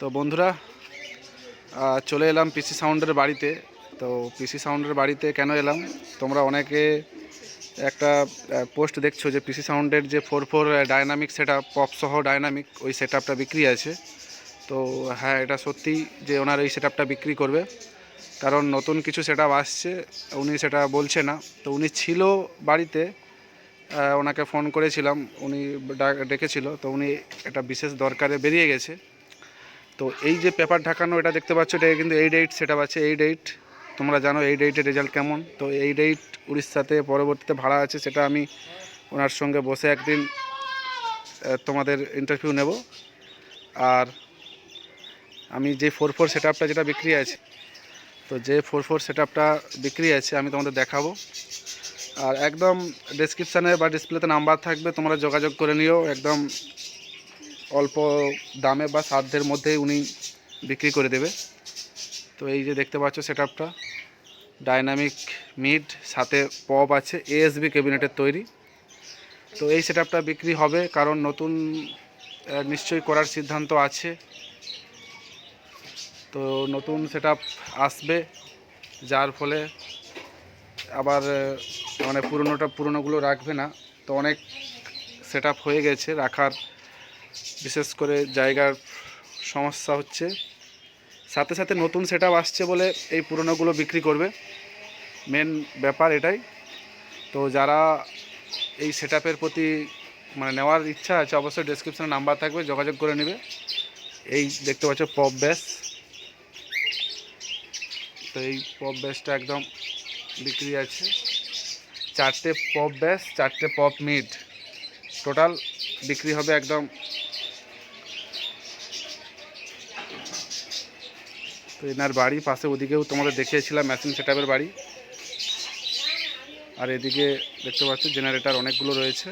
তো বন্ধুরা চলে এলাম পিসি সাউন্ডের বাড়িতে। তো পিসি সাউন্ডের বাড়িতে কেন এলাম? তোমরা অনেকে একটা পোস্ট দেখছ যে পিসি সাউন্ডের যে four four dynamic set up pop সহ ডায়নামিক ওই সেট আপটা বিক্রি আছে। তো হ্যাঁ এটা সত্যি যে ওনার এই সেট আপটা বিক্রি করবে। কারণ নতুন কিছু সেট আসছে, উনি সেটা বলছে না। তো উনি ছিল বাড়িতে ওনাকে ফোন করেছিলাম, উনি ডেকেছিল। তো উনি একটা বিশেষ দরকারে বেরিয়ে গেছে। তো এই যে পেপার ঢাকানো, এটা দেখতে পাচ্ছ এটা কিন্তু এই ডেট সেটা আছে। এই ডেট তোমরা জানো এই ডেটের রেজাল্ট কেমন। তো এই ডেট উড়িষ্যাতে পরবর্তীতে ভাড়া আছে, সেটা আমি ওনার সঙ্গে বসে একদিন তোমাদের ইন্টারভিউ নেব। আর আমি যে ফোর ফোর সেট যেটা বিক্রি আছে, তো যে ফোর ফোর সেট বিক্রি আছে, আমি তোমাদের দেখাবো। আর একদম ডেসক্রিপশানে বা ডিসপ্লেতে নাম্বার থাকবে, তোমরা যোগাযোগ করে নিও। একদম অল্প দামে বা সাধ্যের মধ্যেই উনি বিক্রি করে দেবে। তো এই যে দেখতে পাচ্ছ সেট আপটা ডাইনামিক মিড, সাথে পপ আছে, এএসবি ক্যাবিনেটের তৈরি। তো এই সেট আপটা বিক্রি হবে কারণ নতুন নিশ্চয়ই করার সিদ্ধান্ত আছে। তো নতুন সেট আসবে, যার ফলে আবার মানে পুরনোটা পুরনোগুলো রাখবে না। তো অনেক সেট হয়ে গেছে, রাখার বিশেষ করে জায়গার সমস্যা হচ্ছে। সাথে সাথে নতুন সেট আসছে বলে এই পুরনোগুলো বিক্রি করবে। মেন ব্যাপার এটাই। তো যারা এই সেট প্রতি মানে নেওয়ার ইচ্ছা আছে, অবশ্যই ডেসক্রিপশনে নাম্বার থাকবে, যোগাযোগ করে নেবে। এই দেখতে পাচ্ছ পপ ব্যাস। তো এই পপ ব্যাসটা একদম বিক্রি আছে। চারটে পপ ব্যাস, চারটে পপ মিড টোটাল বিক্রি হবে একদম তো এনার বাড়ি পাশে ওদিকেও তোমাদের দেখিয়েছিলাম মেশিন সেটআপের বাড়ি। আর এদিকে দেখতে পাচ্ছ জেনারেটর অনেকগুলো রয়েছে।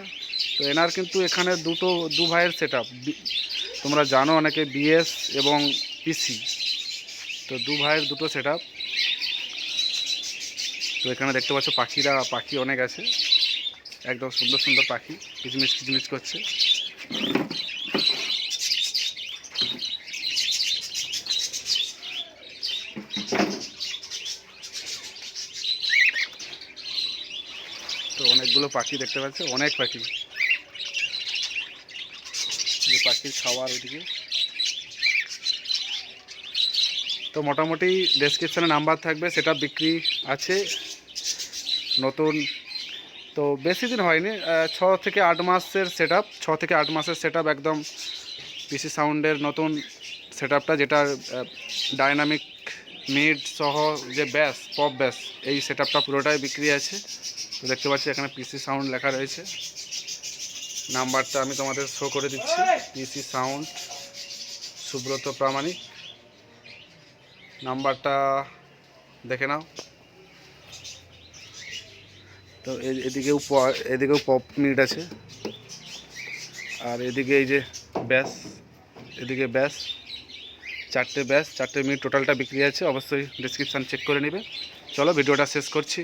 তো এনার কিন্তু এখানে দুটো, দু ভাইয়ের সেট তোমরা জানো অনেকে বিএস এবং পিসি। তো দু ভাইয়ের দুটো সেট তো এখানে দেখতে পাচ্ছ পাখিরা, পাখি অনেক আছে। একদম সুন্দর সুন্দর পাখি, কিচমিচ কিচমিচ করছে। তো অনেকগুলো পাখি দেখতে পাচ্ছ, অনেক পাখি। যে পাখির খাওয়ার ওইদিকে। তো মোটামুটি ডেসক্রিপশানে নাম্বার থাকবে, সেটা বিক্রি আছে। নতুন তো বেশি দিন হয়নি ছ থেকে আট মাসের সেট আপ ছ থেকে আট মাসের সেট একদম পিসি সাউন্ডের নতুন সেট আপটা যেটার ডাইনামিক মিড সহ যে ব্যাস পপ ব্যাস এই সেট আপটা পুরোটাই বিক্রি আছে। তো দেখতে পাচ্ছি এখানে পিসি সাউন্ড লেখা রয়েছে। নাম্বারটা আমি তোমাদের শো করে দিচ্ছি পিসি সাউন্ড সুব্রত প্রামাণিক। নাম্বারটা দেখে নাও। তো এদিকেও এদিকেও পপ মিট আছে। আর এদিকে এই যে ব্যাস, এদিকে ব্যাস, চারটে ব্যাস, চারটে মিনিট টোটালটা বিক্রি আছে, অবশ্যই ডিসক্রিপশান চেক করে নেবে। চলো, ভিডিওটা শেষ করছি।